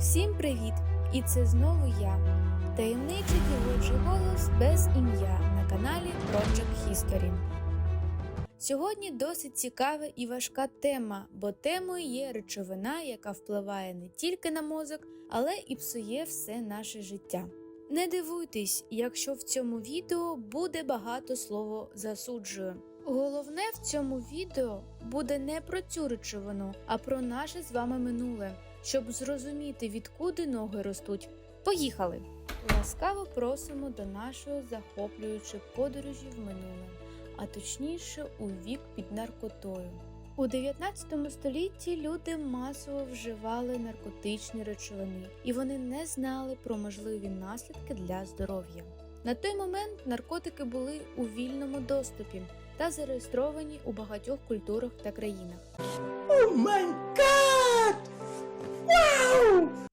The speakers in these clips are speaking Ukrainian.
Всім привіт! І це знову я, таємничий дівочий голос без ім'я на каналі Project History. Сьогодні досить цікава і важка тема, бо темою є речовина, яка впливає не тільки на мозок, але і псує все наше життя. Не дивуйтесь, якщо в цьому відео буде багато слово засуджую. Головне в цьому відео буде не про цю речовину, а про наше з вами минуле, щоб зрозуміти, відкуди ноги ростуть. Поїхали! Ласкаво просимо до нашої захоплюючої подорожі в минуле, а точніше у вік під наркотою. У 19 столітті люди масово вживали наркотичні речовини, і вони не знали про можливі наслідки для здоров'я. На той момент наркотики були у вільному доступі та зареєстровані у багатьох культурах та країнах. Oh my god!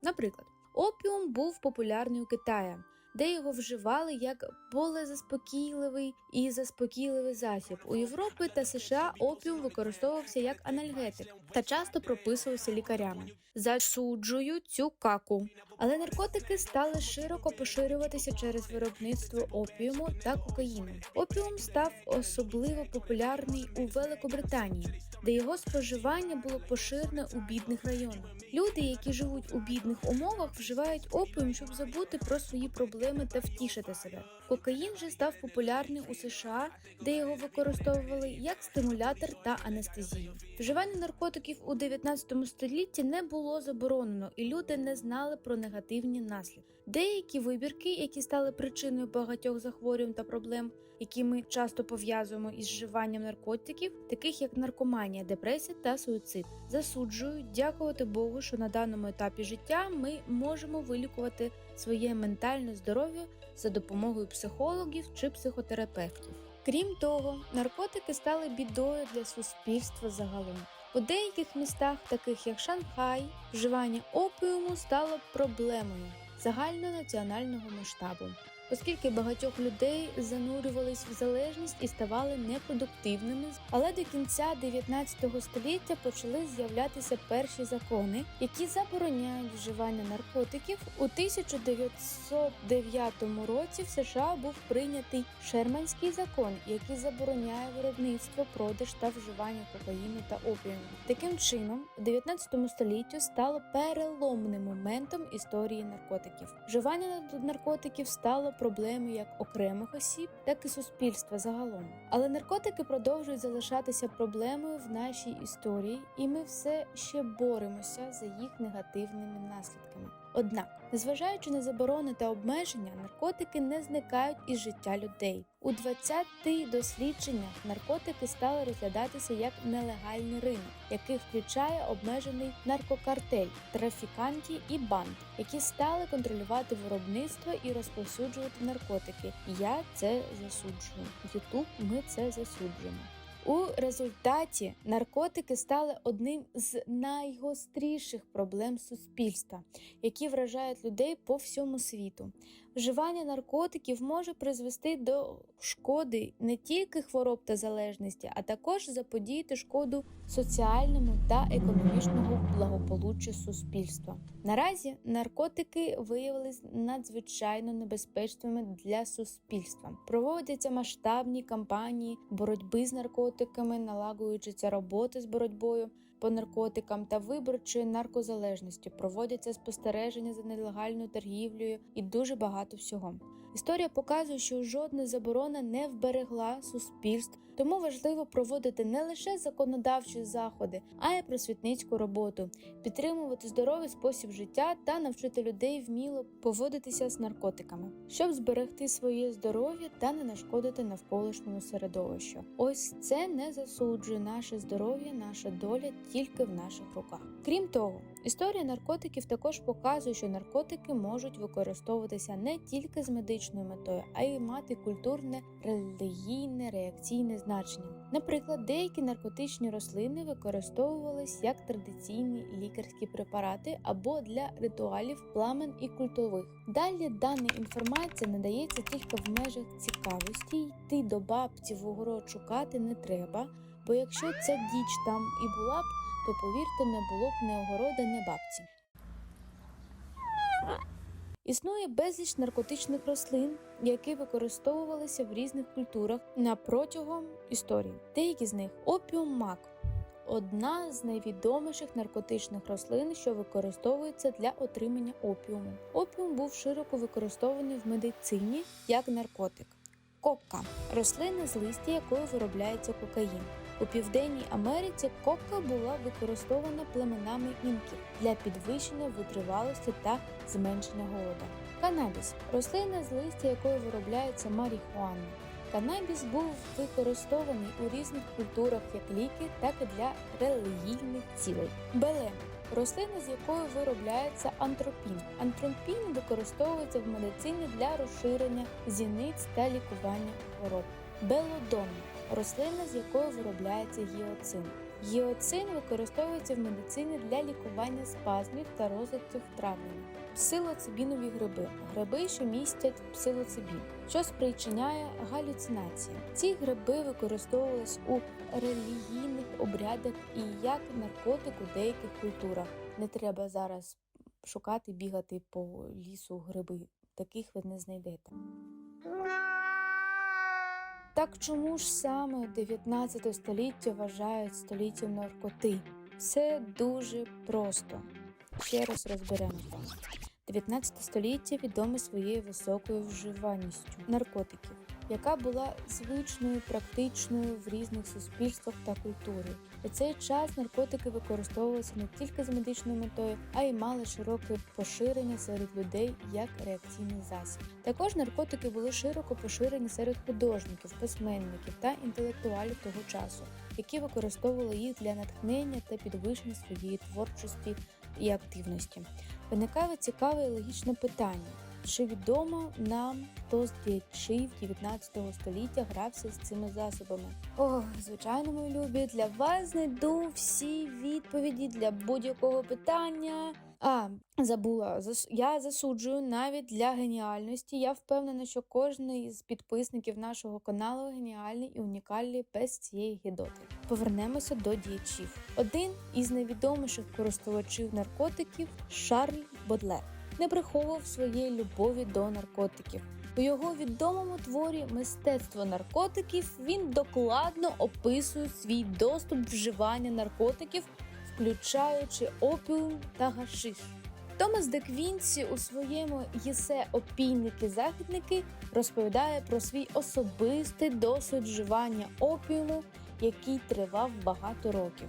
Наприклад, опіум був популярний у Китаї, де його вживали як болезаспокійливий і заспокійливий засіб. У Європі та США опіум використовувався як анальгетик та часто прописувався лікарями. Засуджую цю каку. Але наркотики стали широко поширюватися через виробництво опіуму та кокаїну. Опіум став особливо популярний у Великобританії, де його споживання було поширене у бідних районах. Люди, які живуть у бідних умовах, вживають опіум, щоб забути про свої проблеми та втішити себе. Кокаїн же став популярний у США, де його використовували як стимулятор та анестезію. Вживання наркотиків у 19 столітті не було заборонено, і люди не знали про негативні наслідки. Деякі вибірки, які стали причиною багатьох захворювань та проблем, які ми часто пов'язуємо із вживанням наркотиків, таких як наркоманія, депресія та суїцид, засуджую, дякувати Богу, що на даному етапі життя ми можемо вилікувати своє ментальне здоров'я за допомогою психологів чи психотерапевтів. Крім того, наркотики стали бідою для суспільства загалом. У деяких містах, таких як Шанхай, вживання опіуму стало проблемою загальнонаціонального масштабу, оскільки багатьох людей занурювались в залежність і ставали непродуктивними. Але до кінця 19 століття почали з'являтися перші закони, які забороняють вживання наркотиків. У 1909 році в США був прийнятий Шерманський закон, який забороняє виробництво, продаж та вживання кокаїну та опіуму. Таким чином, у 19 столітті стало переломним моментом історії наркотиків. Вживання наркотиків стало проблемою як окремих осіб, так і суспільства загалом. Але наркотики продовжують залишатися проблемою в нашій історії, і ми все ще боремося за їх негативними наслідками. Однак, незважаючи на заборони та обмеження, наркотики не зникають із життя людей. У 20-ті дослідженнях наркотики стали розглядатися як нелегальний ринок, який включає обмежений наркокартель, трафікантів і банд, які стали контролювати виробництво і розповсюджувати наркотики. Я це засуджую. Ютуб ми це засуджуємо. У результаті наркотики стали одним з найгостріших проблем суспільства, які вражають людей по всьому світу. Вживання наркотиків може призвести до шкоди не тільки хвороб та залежності, а також заподіяти шкоду соціальному та економічному благополуччю суспільства. Наразі наркотики виявились надзвичайно небезпечними для суспільства. Проводяться масштабні кампанії боротьби з наркотиками, налагоджуються роботи з боротьбою по наркотикам та виборчої наркозалежності Проводяться спостереження за нелегальною торгівлею і дуже багато всього. Історія показує, що жодна заборона не вберегла суспільств, тому важливо проводити не лише законодавчі заходи, а й просвітницьку роботу, підтримувати здоровий спосіб життя та навчити людей вміло поводитися з наркотиками, щоб зберегти своє здоров'я та не нашкодити навколишньому середовищу. Ось це не засуджує наше здоров'я, наша доля тільки в наших руках. Крім того, історія наркотиків також показує, що наркотики можуть використовуватися не тільки з медичною метою, а й мати культурне, релігійне, реакційне значення. Наприклад, деякі наркотичні рослини використовувались як традиційні лікарські препарати або для ритуалів пламен і культових. Далі дана інформація надається тільки в межах цікавості, йти до бабці в огород шукати не треба. Бо якщо ця діч там і була б, то повірте, не було б ні огорода, ні бабці. Існує безліч наркотичних рослин, які використовувалися в різних культурах на протягом історії. Деякі з них опіум мак одна з найвідоміших наркотичних рослин, що використовується для отримання опіуму. Опіум був широко використований в медицині як наркотик. Кокка рослина з листя якої виробляється кокаїн. У Південній Америці кокка була використована племенами інків для підвищення витривалості та зменшення голода. Канабіс рослина з листя якої виробляється марихуана. Канабіс був використований у різних культурах як ліки, так і для релігійних цілей. Белен рослина, з якої виробляється антропін. Антропін використовується в медицині для розширення зіниць та лікування хвороб. Белодон рослина, з якої виробляється гіоцин. Гіоцин використовується в медицині для лікування спазмів та розвитків травлення. Псилоцибінові гриби гриби, що містять псилоцибін, що спричиняє галюцинації. Ці гриби використовувались у релігійних обрядах і як наркотик у деяких культурах. Не треба зараз шукати, бігати по лісу гриби. Таких ви не знайдете. Так чому ж саме 19 століття вважають століттям наркоти? Все дуже просто. Ще раз розберемо 19 століття відоме своєю високою вживаністю наркотиків, яка була звичною, практичною в різних суспільствах та культурі. У цей час наркотики використовувалися не тільки з медичною метою, а й мали широке поширення серед людей як реакційний засіб. Також наркотики були широко поширені серед художників, письменників та інтелектуалів того часу, які використовували їх для натхнення та підвищення своєї творчості і активності. Виникає цікаве і логічне питання. Чи відомо нам, хто з діячів 19 століття грався з цими засобами? О, звичайно, мої любі, для вас знайду всі відповіді для будь-якого питання. А, забула, я засуджую навіть для геніальності. Я впевнена, що кожен із підписників нашого каналу геніальний і унікальний без цієї гідоти. Повернемося до діячів. Один із найвідоміших користувачів наркотиків Шарль Бодлер не приховував своєї любові до наркотиків. У його відомому творі Мистецтво наркотиків він докладно описує свій доступ вживання наркотиків, включаючи опіум та гашиш. Томас де Квінсі у своєму єсе Опійники-західники розповідає про свій особистий досвід вживання опіуму, який тривав багато років.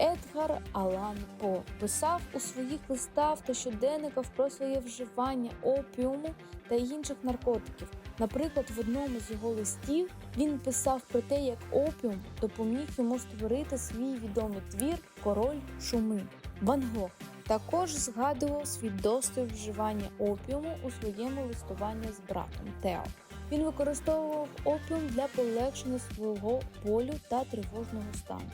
Едгар Алан По писав у своїх листах та щоденниках про своє вживання опіуму та інших наркотиків. Наприклад, в одному з його листів він писав про те, як опіум допоміг йому створити свій відомий твір Король шуми. Ван Гог також згадував свій досвід вживання опіуму у своєму листуванні з братом Тео. Він використовував опіум для полегшення свого болю та тривожного стану.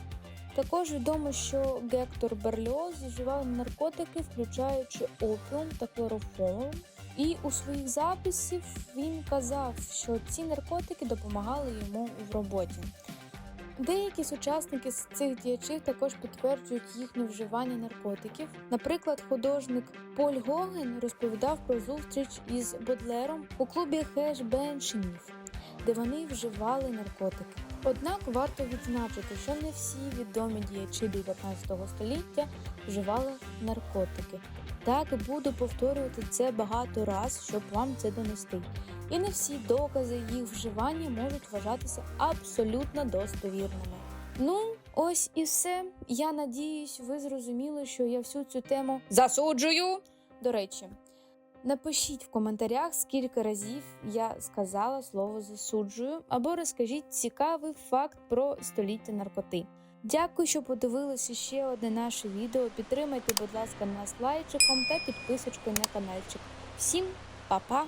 Також відомо, що Гектор Берліоз вживав наркотики, включаючи опіум та хлороформ. І у своїх записів він казав, що ці наркотики допомагали йому в роботі. Деякі сучасники з цих діячів також підтверджують їхнє вживання наркотиків. Наприклад, художник Поль Гоген розповідав про зустріч із Бодлером у клубі Хеш Беншинів, де вони вживали наркотики. Однак варто відзначити, що не всі відомі діячі 19 століття вживали наркотики. Так буду повторювати це багато раз, щоб вам це донести. І не всі докази їх вживання можуть вважатися абсолютно достовірними. Ну, ось і все. Я надіюсь, ви зрозуміли, що я всю цю тему засуджую. До речі, напишіть в коментарях, скільки разів я сказала слово засуджую, або розкажіть цікавий факт про століття наркоти. Дякую, що подивилися ще одне наше відео. Підтримайте, будь ласка, нас лайчиком та підписочкою на каналчик. Всім па-па!